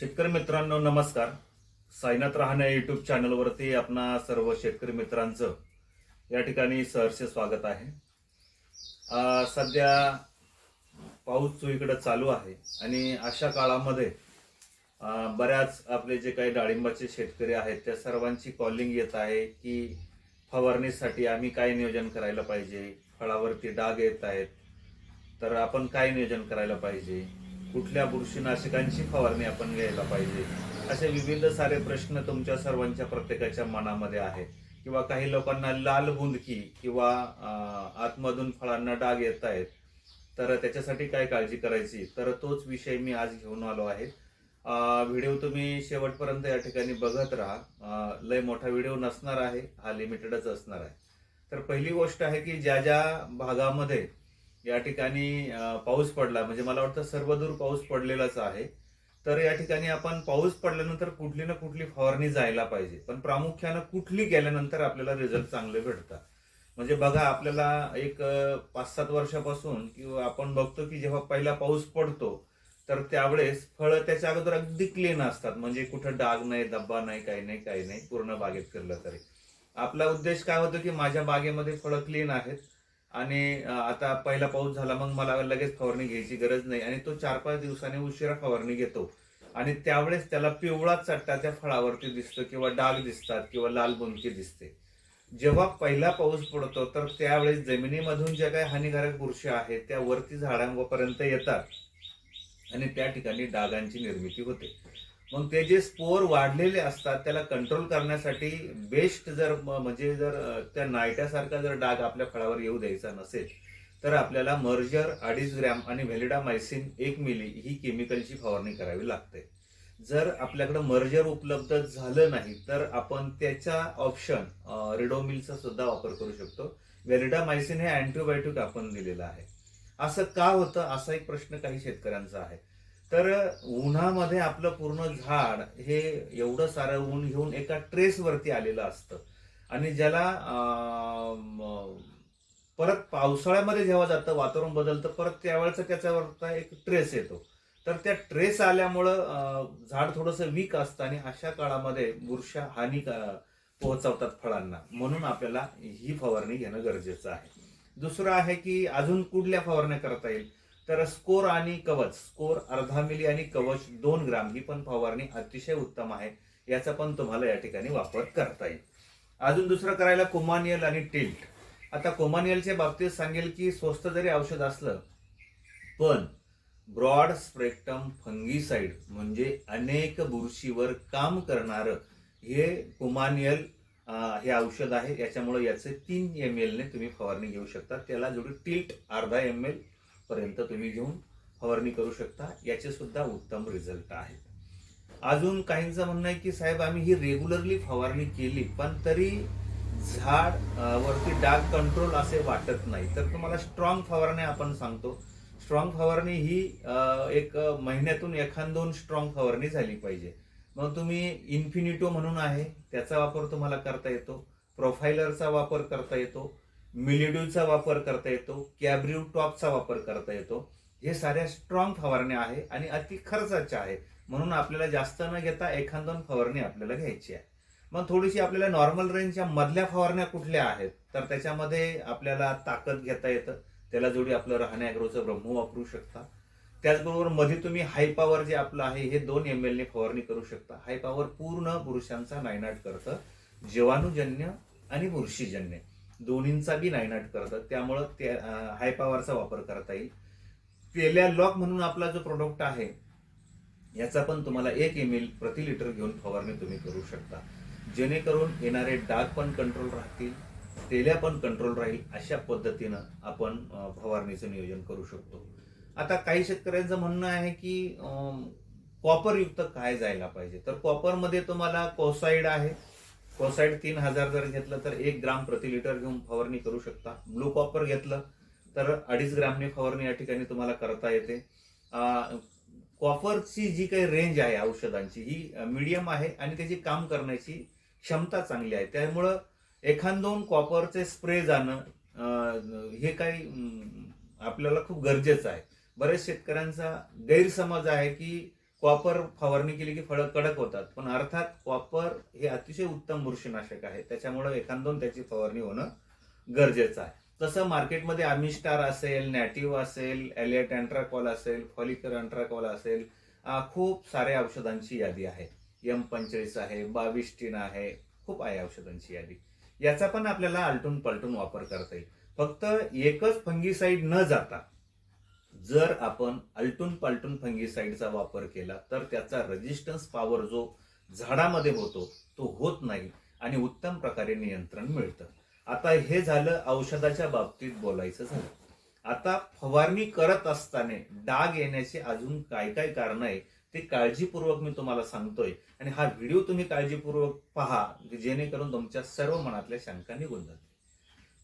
शेतकरी मित्रांनो नमस्कार. साईनाथ रहाणे युट्यूब चॅनलवरती आपणा सर्व शेतकरी मित्रांचं या ठिकाणी सहर्ष स्वागत आहे. सध्या पाऊस चोहीकडे चालू आहे आणि अशा काळामध्ये बऱ्याच आपले जे काही डाळिंबाचे शेतकरी आहेत त्या सर्वांची कॉलिंग येत आहे की फवारणीसाठी आम्ही काय नियोजन करायला पाहिजे? फळावरती डाग येत आहेत. तर आपण काय नियोजन करायला पाहिजे? कुठल्या बुरशीनाशकांची फवारणी आपण घ्यायला पाहिजे? असे विविध सारे प्रश्न तुमच्या सर्वांच्या प्रत्येकाच्या मनामध्ये आहे किंवा काही लोकांना लाल बुंदकी किंवा आतमधून फळांना डाग येत आहेत. तर त्याच्यासाठी काय काळजी करायची? तर तोच विषय मी आज घेऊन आलो आहे. व्हिडिओ तुम्ही शेवटपर्यंत या ठिकाणी बघत राहा. लय मोठा व्हिडिओ नसणार आहे. हा लिमिटेडच असणार आहे. तर पहिली गोष्ट आहे की ज्या ज्या भागामध्ये या ठिकाणी पाऊस पडला. म्हणजे मला वाटतं सर्वदूर पाऊस पडलेलाच आहे. तर या ठिकाणी आपण पाऊस पडल्यानंतर कुठली ना कुठली फवारणी जायला पाहिजे. पण प्रामुख्यानं कुठली गेल्यानंतर आपल्याला रिझल्ट चांगले भेटतात. म्हणजे बघा आपल्याला एक पाच सात वर्षापासून किंवा आपण बघतो की जेव्हा पहिला पाऊस पडतो तर त्यावेळेस फळं त्याच्या अगोदर अगदी क्लीन असतात. म्हणजे कुठं डाग नाही धब्बा नाही काही नाही काही नाही पूर्ण बागेत फिरलं तरी. आपला उद्देश काय होतो की माझ्या बागेमध्ये फळं क्लीन आहेत. आणि आता पहिला पाऊस झाला मग मला लगेच फवारणी घ्यायची गरज नाही. आणि तो चार पाच दिवसांनी उशिरा फवारणी घेतो. आणि त्यावेळेस त्याला पिवळा चट्टा त्या फळावरती दिसतो किंवा डाग दिसतात किंवा लाल बुंदकी दिसते. जेव्हा पहिला पाऊस पडतो तर त्यावेळेस जमिनीमधून ज्या काही हानिकारक बुरशी आहेत त्या वरती झाडांपर्यंत येतात. आणि त्या ठिकाणी डागांची निर्मिती होते. मग ते जे स्पोर वाढलेले असतात त्याला कंट्रोल करण्यासाठी बेस्ट जर म्हणजे जर त्या नायट्यासारखा जर डाग आपल्या फळावर येऊ द्यायचा नसेल तर आपल्याला मर्जर अडीच ग्रॅम आणि व्हॅलिडामायसिन एक मिली ही केमिकलची फवारणी करावी लागते. जर आपल्याकडे मर्जर उपलब्ध झालं नाही तर आपण त्याचा ऑप्शन रिडोमिलचा सुद्धा वापर करू शकतो. व्हॅलिडामायसिन हे अँटीबायोटिक आपण दिलेलं आहे. असं का होतं? असा एक प्रश्न काही शेतकऱ्यांचा आहे. तर उन्हामध्ये आपलं पूर्ण झाड हे एवढं सारं ऊन घेऊन एका ट्रेसवरती आलेलं असतं. आणि ज्याला परत पावसाळ्यामध्ये जेव्हा जातं वातावरण बदलतं परत त्यावेळेचा त्याच्यावरचा एक ट्रेस येतो. तर त्या ट्रेस आल्यामुळं झाड थोडंसं वीक असतं आणि अशा काळामध्ये बुरशा हानी पोहोचवतात फळांना. म्हणून आपल्याला ही फवारणी घेणं गरजेचं आहे. दुसरं आहे की अजून कुठल्या फवारण्या करता येईल? तर स्कोर आणि कवच स्कोर अर्धा मिली आणि कवच दोन ग्राम ही पण फवारणी अतिशय उत्तम आहे. याचा पण तुम्हाला या ठिकाणी वापर करता येईल. अजून दुसरं करायला कोमानियल आणि टिल्ट. आता कोमानियलच्या बाबतीत सांगेल की स्वस्त जरी औषध असलं पण ब्रॉड स्प्रेक्टम फंगीसाईड म्हणजे अनेक बुरशीवर काम करणारं हे कोमानियल हे औषध आहे. याच्यामुळे याचे तीन एम एलने तुम्ही फवारणी घेऊ शकता. त्याला जोडी टिल्ट अर्धा एम एल पर्यंत तुम्ही घेऊन फवारणी करू शकता. याचे सुद्धा उत्तम रिझल्ट आहेत अजून काहींचं म्हणणं आहे की साहेब आम्ही ही रेग्युलरली फवारणी केली पण तरी झाड वरती डाग कंट्रोल असे वाटत नाही. तर तुम्हाला स्ट्रॉंग फवारणी आपण सांगतो. स्ट्रॉंग फवारणी ही एक महिन्यातून एखाद दोन स्ट्रॉंग फवारणी झाली पाहिजे. मग तुम्ही इन्फिनिटो म्हणून आहे त्याचा वापर तुम्हाला करता येतो. प्रोफायलरचा वापर करता येतो. मिलिड्यूचा वापर करता येतो कॅब्रिव टॉपचा वापर करता येतो. हे साऱ्या स्ट्रॉंग फवारण्या आहे आणि अति खर्चाच्या आहे. म्हणून आपल्याला जास्त न घेता एखाद दोन फवारणी आपल्याला घ्यायची आहे. मग थोडीशी आपल्याला नॉर्मल रेंजच्या मधल्या फवारण्या कुठल्या आहेत तर त्याच्यामध्ये आपल्याला ताकद घेता येतं. त्याला जोडी आपलं राहण्याग्रोचं ब्रह्म वापरू शकता. त्याचबरोबरमध्ये तुम्ही हाय पॉवर जे आपलं आहे हे दोन एम एलने फवारणी करू शकता. हाय पॉवर पूर्ण पुरुषांचा नायनाट करतं. जीवाणूजन्य आणि बुरशीजन्य. दोन्हींचा बी नायनाट करतात त्यामुळं त्या हाय पॉवरचा वापर करता येईल. पेल्या लॉक म्हणून आपला जो प्रोडक्ट आहे याचा पण तुम्हाला एक एम एल प्रति लिटर घेऊन फवारणी तुम्ही करू शकता. जेणेकरून येणारे डाग पण कंट्रोल राहतील तेल्या पण कंट्रोल राहील अशा पद्धतीनं आपण फवारणीचं नियोजन करू शकतो. आता काही शेतकऱ्यांचं म्हणणं आहे की कॉपरयुक्त काय जायला पाहिजे? तर कॉपरमध्ये तुम्हाला कोसाईड आहे कोसाईड तीन हजार जर घेतलं तर एक ग्राम प्रति लिटर घेऊन फवारणी करू शकता. ब्लू कॉपर घेतलं तर अडीच ग्रामने फवारणी या ठिकाणी तुम्हाला करता येते. कॉपरची जी काही रेंज आहे औषधांची ही मीडियम आहे आणि त्याची काम करण्याची क्षमता चांगली आहे. त्यामुळं एखाद दोन कॉपरचे स्प्रे जाणं हे काही आपल्याला खूप गरजेचं आहे. बरेच शेतकऱ्यांचा गैरसमज आहे की कॉपर फवारणी केली की फळं कडक होतात. पण अर्थात कॉपर हे अतिशय उत्तम बुरशीनाशक आहे. त्याच्यामुळं एखादोन त्याची फवारणी होणं गरजेचं आहे. तसं मार्केटमध्ये आमिस्टार असेल नॅटिव्ह असेल एलियट अँट्राकॉल असेल फॉलिकर अँट्राकॉल असेल खूप साऱ्या औषधांची यादी आहे. एम पंचेचाळीस आहे बाविस्टीन आहे खूप आहे औषधांची यादी. याचा पण आपल्याला आलटून पलटून वापर करता येईल. फक्त एकच फंगीसाईड न जाता जर आपण आलटून पालटून फंगीसाईडचा वापर केला तर त्याचा रेजिस्टन्स पॉवर जो झाडामध्ये होतो तो होत नाही आणि उत्तम प्रकारे नियंत्रण मिळतं. आता हे झालं औषधाच्या बाबतीत बोलायचं झालं. आता फवारणी करत असताना डाग येण्याचे अजून काय काय कारण आहे ते काळजीपूर्वक मी तुम्हाला सांगतोय. आणि हा व्हिडिओ तुम्ही काळजीपूर्वक पहा जेणेकरून तुमच्या सर्व मनातल्या शंका निघून जातील.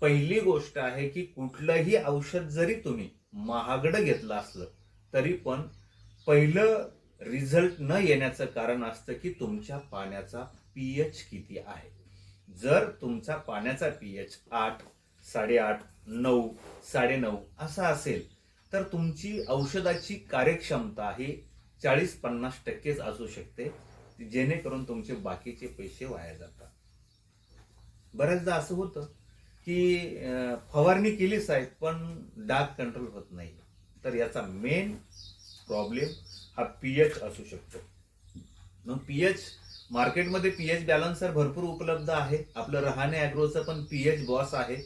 पहिली गोष्ट आहे की कुठलंही औषध जरी तुम्ही महागडं घेतलं असलं तरी पण पहिलं रिझल्ट न येण्याचं कारण असतं की तुमच्या पाण्याचा पीएच किती आहे. जर तुमचा पाण्याचा पीएच आठ साडेआठ नऊ साडेनऊ असा असेल तर तुमची औषधाची कार्यक्षमता ही चाळीस पन्नास टक्केच असू शकते जेणेकरून तुमचे बाकीचे पैसे वाया जातात. बऱ्याचदा असं होतं. की फवारणी केलीच आहे पण डाग कंट्रोल होत नाही. तर याचा मेन प्रॉब्लेम हा पी एच असू शकतो. मग पीएच मार्केटमध्ये पी एच बॅलन्सर भरपूर उपलब्ध आहे. आपलं रहाणे ॲग्रोचं पण पी एच बॉस आहे.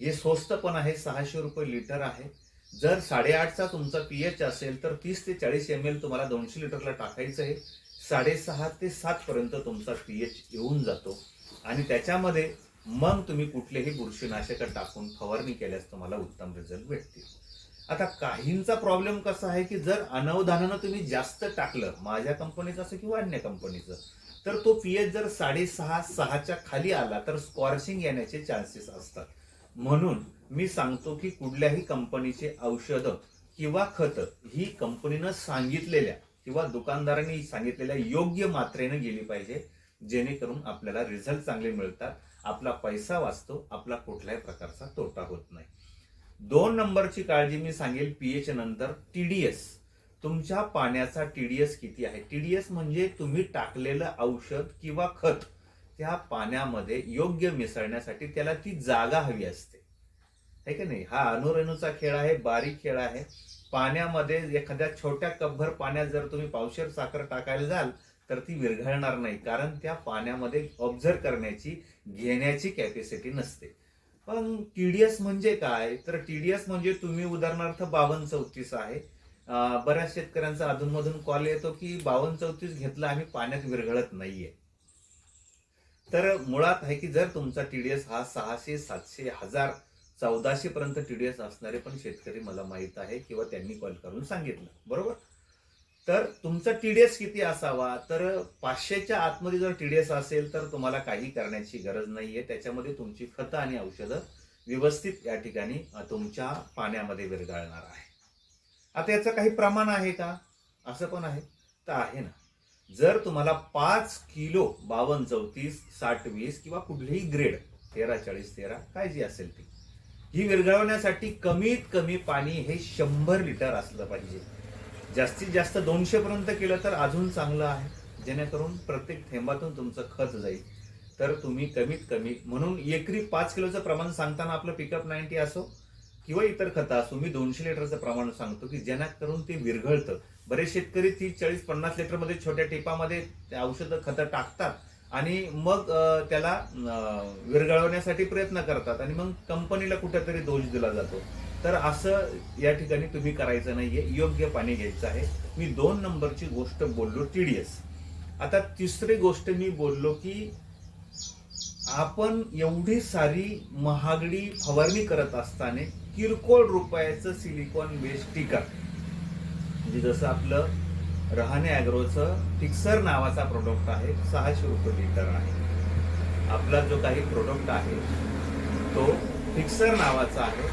हे स्वस्त पण आहे सहाशे रुपये लिटर आहे. जर साडेआठचा तुमचा पी एच असेल तर तीस ते चाळीस एम एल तुम्हाला दोनशे लिटरला टाकायचं आहे. साडेसहा ते सातपर्यंत तुमचा पी एच येऊन जातो. आणि त्याच्यामध्ये मग तुम्ही कुठलेही बुरशीनाशक टाकून फवारणी केल्यास तुम्हाला उत्तम रिझल्ट भेटतील. आता काहींचा प्रॉब्लेम कसा आहे की जर अनवधानानं तुम्ही जास्त टाकलं माझ्या कंपनीचं असं किंवा अन्य कंपनीचं तर तो पीएच जर साडेसहा सहाच्या खाली आला तर स्कॉर्शिंग येण्याचे चान्सेस असतात. म्हणून मी सांगतो की कुठल्याही कंपनीचे औषधं किंवा खतं ही कंपनीनं सांगितलेल्या किंवा दुकानदारांनी सांगितलेल्या योग्य मात्रेनं गेली पाहिजे. जेणेकरून आपल्याला रिझल्ट चांगले मिळतात. आपला पैसा वाचतो आपला कुठल्याही प्रकारचा तोटा होत नाही. दोन नंबरची काळजी मी सांगेल पीएच नंतर टीडीएस तुमच्या पाण्याचा टीडीएस किती आहे? टीडीएस म्हणजे तुम्ही टाकलेलं औषध किंवा खत त्या पाण्यामध्ये योग्य मिसळण्यासाठी त्याला ती जागा हवी असते. है की नाही? हा अनुरेणूचा खेळ आहे बारीक खेळ आहे. पाण्यामध्ये एखाद्या छोट्या कपभर पाण्यात जर तुम्ही पावशेर साखर टाकायला जाल तर ती विरघळणार नाही कारण त्या पाण्यामध्ये ऑब्झर्व करण्याची घेण्याची कॅपॅसिटी नसते. पण टीडीएस म्हणजे काय? तर टीडीएस म्हणजे तुम्ही उदाहरणार्थ बावन्न चौतीस आहे. बऱ्याच शेतकऱ्यांचा अधूनमधून कॉल येतो की बावन्न चौतीस घेतला आम्ही पाण्यात विरघळत नाहीये. तर मुळात आहे की जर तुमचा टीडीएस हा सहाशे सातशे हजार चौदाशे पर्यंत टीडीएस असणारे पण शेतकरी मला माहीत आहे किंवा त्यांनी कॉल करून सांगितलं. बरोबर? तर तुमचा टीडीएस किती असावा? तर पाचशेच्या आतमध्ये जर टीडीएस असेल तर तुम्हाला काही करण्याची गरज नाहीये. त्याच्यामध्ये तुमची खतं आणि औषधं व्यवस्थित या ठिकाणी तुमच्या पाण्यामध्ये विरघळणार आहे. आता याचं काही प्रमाण आहे का? असं पण आहे. तर आहे ना. जर तुम्हाला पाच किलो बावन्न चौतीस साठ वीस किंवा कुठलीही ग्रेड तेरा चाळीस तेरा काय जी असेल ती ही विरघळवण्यासाठी कमीत कमी पाणी हे शंभर लिटर असलं पाहिजे. जास्तीत जास्त दोनशे पर्यंत केलं तर अजून चांगलं आहे. जेणेकरून प्रत्येक थेंबातून तुमचं खत जाईल. तर तुम्ही कमीत कमी म्हणून एकरी पाच किलोचं प्रमाण सांगताना आपलं पिकअप नाईन्टी असो किंवा इतर खतं असो मी दोनशे लिटरचं प्रमाण सांगतो की जेणेकरून ते विरघळतं. बरेच शेतकरी तीस चाळीस पन्नास लिटरमध्ये छोट्या टिपामध्ये ते औषधं खतं टाकतात आणि मग त्याला विरघळवण्यासाठी प्रयत्न करतात आणि मग कंपनीला कुठेतरी दोष दिला जातो. तर असं या ठिकाणी तुम्ही करायचं नाहीये. योग्य पाणी घ्यायचं आहे. मी दोन नंबरची गोष्ट बोललो टीडीएस. आता तिसरी गोष्ट मी बोललो की आपण एवढी सारी महागडी फवारणी करत असताना किरकोळ रुपयाचं सिलिकॉन बेस्ट टिकर म्हणजे जसं आपलं रहाणे अॅग्रोचं फिक्सर नावाचा प्रोडक्ट आहे सहाशे रुपये लिटर आहे. आपला जो काही प्रोडक्ट आहे तो फिक्सर नावाचा आहे.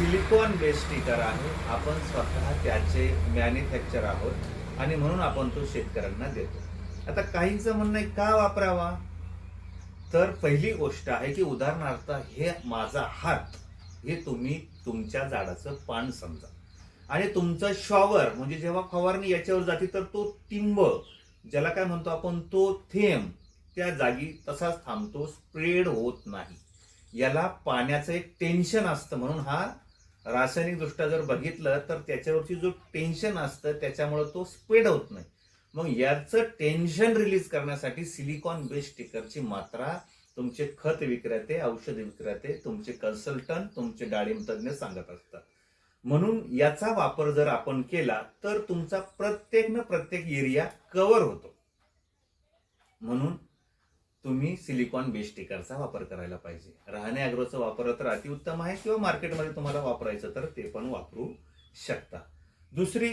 सिलिकॉन बेस्ड स्टिकर आहे. आपण स्वतः त्याचे मॅन्युफॅक्चर आहोत आणि म्हणून आपण तो शेतकऱ्यांना देतो. आता काहींचं म्हणणं आहे का वापरावा? तर पहिली गोष्ट आहे की उदाहरणार्थ हे माझा हात हे तुम्ही तुमच्या झाडाचं पान समजा. आणि तुमचं शॉवर म्हणजे जेव्हा फवारणी याच्यावर जाते तर तो टिंब ज्याला काय म्हणतो आपण तो थेंब त्या जागी तसाच थांबतो स्प्रेड होत नाही. याला पाण्याचं एक टेन्शन असतं म्हणून हा रासायनिक दृष्ट्या जर बघितलं तर त्याच्यावरची जो टेन्शन असतं त्याच्यामुळे तो स्प्रेड होत नाही. मग याचं टेन्शन रिलीज करण्यासाठी सिलिकॉन बेस्ड स्टिकरची मात्रा तुमचे खत विक्रेते औषध विक्रेते तुमचे कन्सल्टंट तुमचे डाळिंब तज्ज्ञ सांगत असतात. म्हणून याचा वापर जर आपण केला तर तुमचा प्रत्येक न प्रत्येक एरिया कव्हर होतो. म्हणून तुम्ही सिलिकॉन बेस स्टिकरचा वापर करायला पाहिजे. राहणे अॅग्रोचा वापर तर अतिउत्तम आहे किंवा मार्केटमध्ये तुम्हाला वापरायचं तर ते पण वापरू शकता. दुसरी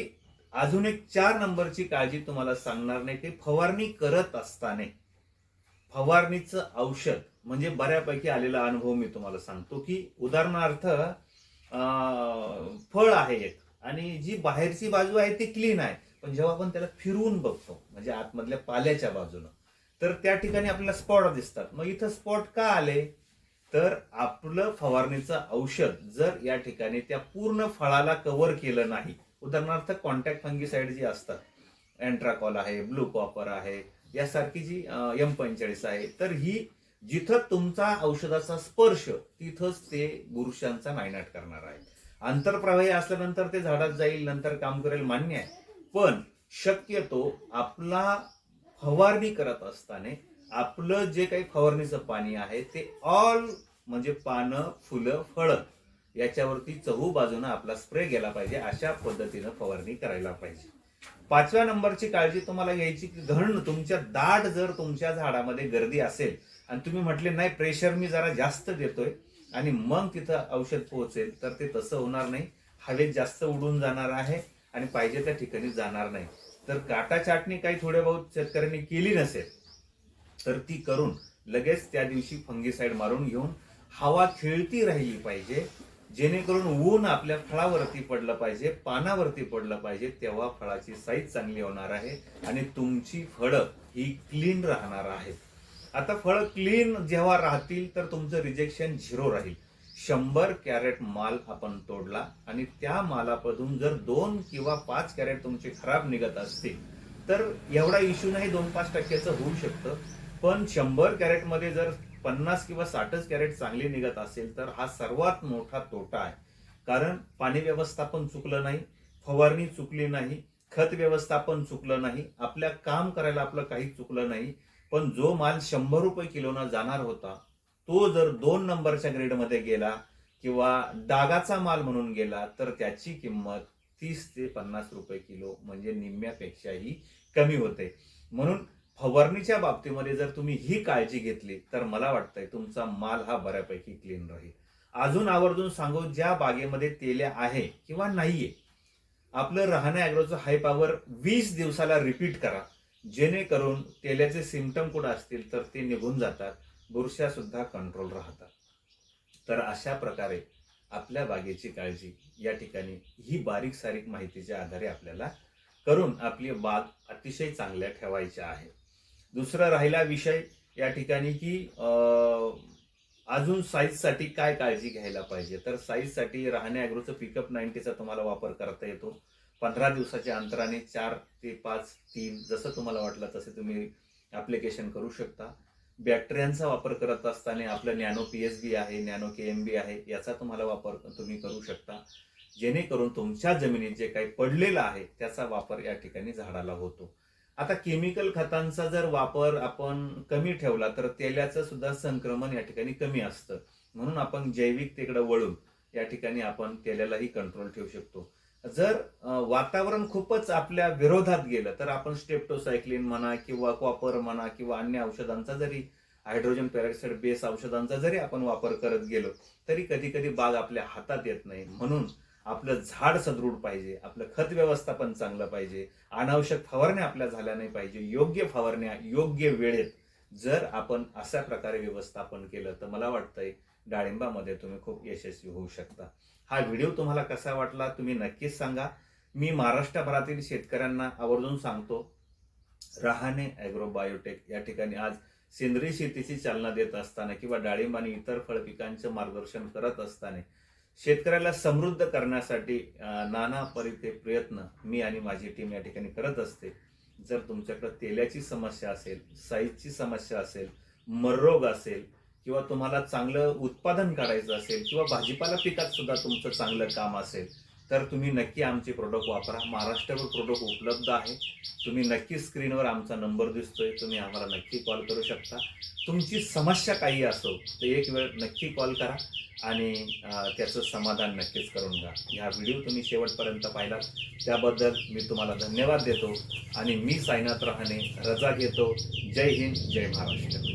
अजून एक चार नंबरची काळजी तुम्हाला सांगणार नाही की फवारणी करत असताना फवारणीचं औषध म्हणजे बऱ्यापैकी आलेला अनुभव मी तुम्हाला सांगतो की उदाहरणार्थ फळ आहे एक आणि जी बाहेरची बाजू आहे ती क्लीन आहे. पण जेव्हा आपण त्याला फिरवून बघतो म्हणजे आतमधल्या पाल्याच्या बाजूनं तर त्या ठिकाणी आपल्याला स्पॉट दिसतात. मग इथं स्पॉट का आले? तर आपलं फवारणीचं औषध जर या ठिकाणी त्या पूर्ण फळाला कव्हर केलं नाही उदाहरणार्थ कॉन्टॅक्ट फंगीसाईड जी असतात अँट्राकॉल आहे ब्लू कॉपर आहे यासारखी जी एम पंचेचाळीस आहे तर ही जिथं तुमचा औषधाचा स्पर्श तिथंच ते बुरशांचा नायनाट करणार आहे आंतरप्रवाही असल्यानंतर ते झाडात जाईल नंतर काम करेल मान्य आहे. पण शक्यतो आपला फवारणी करत असताना आपलं जे काही फवारणीचं पाणी आहे ते ऑल म्हणजे पानं फुलं फळं याच्यावरती चहू बाजूनं आपला स्प्रे गेला पाहिजे अशा पद्धतीनं फवारणी करायला पाहिजे. पाचव्या नंबरची काळजी तुम्हाला घ्यायची की घण तुमच्या दाट जर तुमच्या झाडामध्ये गर्दी असेल आणि तुम्ही म्हटले नाही प्रेशर मी जरा जास्त देतोय आणि मग तिथं औषध पोहोचेल तर ते तसं होणार नाही. हवेत जास्त उडून जाणार आहे आणि पाहिजे त्या ठिकाणी जाणार नाही. तर काटा चाटणी काही थोड्या बहुत शेतकऱ्यांनी केली नसेल तर ती करून लगेच त्या दिवशी फंगीसाईड मारून घेऊन हवा खेळती राहिली पाहिजे जेणेकरून ऊन आपल्या फळावरती पडलं पाहिजे पानावरती पडलं पाहिजे तेव्हा फळाची साईज चांगली होणार आहे आणि तुमची फळं ही क्लीन राहणार आहेत. आता फळं क्लीन जेव्हा राहतील तर तुमचं रिजेक्शन झिरो राहील. शंभर कॅरेट माल आपण तोडला आणि त्या मालामधून जर दोन किंवा पाच कॅरेट तुमचे खराब निघत असतील तर एवढा इश्यू नाही दोन पाच टक्क्याचं होऊ शकतं. पण शंभर कॅरेटमध्ये जर पन्नास किंवा साठच कॅरेट चांगली निघत असेल तर हा सर्वात मोठा तोटा आहे. कारण पाणी व्यवस्थापन चुकलं नाही फवारणी चुकली नाही खत व्यवस्थापन चुकलं नाही आपल्या काम करायला आपलं काही चुकलं नाही. पण जो माल शंभर रुपये किलोनं जाणार होता तो जर दोन नंबरच्या ग्रेडमध्ये गेला किंवा डागाचा माल म्हणून गेला तर त्याची किंमत तीस ते पन्नास रुपये किलो म्हणजे निम्म्यापेक्षाही कमी होते. म्हणून फवारणीच्या बाबतीमध्ये जर तुम्ही ही काळजी घेतली तर मला वाटतंय तुमचा माल हा बऱ्यापैकी क्लीन राहील. अजून आवर्जून सांगू ज्या बागेमध्ये तेल्या आहे किंवा नाहीये आपलं राहण्या अॅग्रोचं हाय पॉवर वीस दिवसाला रिपीट करा. जेणेकरून तेल्याचे सिमटम कुठं असतील तर ते निघून जातात. बुरशासुद्धा कंट्रोल राहतात. तर अशा प्रकारे आपल्या बागेची काळजी या ठिकाणी ही बारीक सारीक माहितीच्या आधारे आपल्याला करून आपली बाग अतिशय चांगल्या ठेवायच्या आहे. दुसरा राहिला विषय या ठिकाणी की अजून साईजसाठी काय काळजी घ्यायला पाहिजे? तर साईजसाठी राहण्या ॲग्रोचं पिकअप नाईन्टीचा तुम्हाला वापर करता येतो. पंधरा दिवसाच्या अंतराने चार ते पाच तीन जसं तुम्हाला वाटलं तसे तुम्ही ॲप्लिकेशन करू शकता. बॅक्टेरियांचा वापर करत असताना आपलं नॅनो पी एस बी आहे नॅनो के एम बी आहे याचा तुम्हाला वापर तुम्ही करू शकता. जेणेकरून तुमच्या जमिनीत जे काही पडलेलं आहे त्याचा वापर या ठिकाणी झाडाला होतो. आता केमिकल खतांचा जर वापर आपण कमी ठेवला तर तेल्याचं सुद्धा संक्रमण या ठिकाणी कमी असतं. म्हणून आपण जैविकतेकडे वळून या ठिकाणी आपण तेल्यालाही कंट्रोल ठेवू शकतो. जर वातावरण खूपच आपल्या विरोधात गेलं तर आपण स्टेप्टोसायक्लिन म्हणा किंवा कॉपर म्हणा किंवा अन्य औषधांचा जरी हायड्रोजन पेरॉक्साईड बेस औषधांचा जरी आपण वापर करत गेलो तरी कधी कधी बाग आपल्या हातात येत नाही. म्हणून आपलं झाड सदृढ पाहिजे आपलं खत व्यवस्थापन चांगलं पाहिजे अनावश्यक फवारण्या आपल्या झाल्या नाही पाहिजे योग्य फवारण्या योग्य वेळेत जर आपण अशा प्रकारे व्यवस्थापन केलं तर मला वाटतंय डाळिंबामध्ये तुम्ही खूप यशस्वी होऊ शकता. हा व्हिडिओ तुम्हाला कसा वाटला तुम्ही नक्कीच सांगा. मी महाराष्ट्रभरातील शेतकऱ्यांना आवर्जून सांगतो रहाणे ॲग्रो बायोटेक या ठिकाणी आज सेंद्रिय शेतीची चालना देत असताना किंवा डाळिंब आणि इतर फळ पिकांचं मार्गदर्शन करत असताना शेतकऱ्याला समृद्ध करण्यासाठी नाना परिते प्रयत्न मी आणि माझी टीम या ठिकाणी करत असते. जर तुमच्याकडे तेलाची समस्या असेल साईजची समस्या असेल मररोग असेल किंवा तुम्हाला चांगलं उत्पादन काढायचं असेल किंवा भाजीपाला पिकात सुद्धा तुमचं चांगलं काम असेल तर तुम्ही नक्की आमचे प्रोडक्ट वापरा. महाराष्ट्रभर प्रोडक्ट उपलब्ध आहे. तुम्ही नक्की स्क्रीनवर आमचा नंबर दिसतोय. तुम्ही आम्हाला नक्की कॉल करू शकता. तुमची समस्या काही असो तर एक वेळ नक्की कॉल करा आणि त्याचं समाधान नक्कीच करून घ्या. ह्या व्हिडिओ तुम्ही शेवटपर्यंत पाहिलात. त्याबद्दल मी तुम्हाला धन्यवाद देतो आणि मी साईनाथ रहाणे रजा घेतो. जय हिंद जय महाराष्ट्र.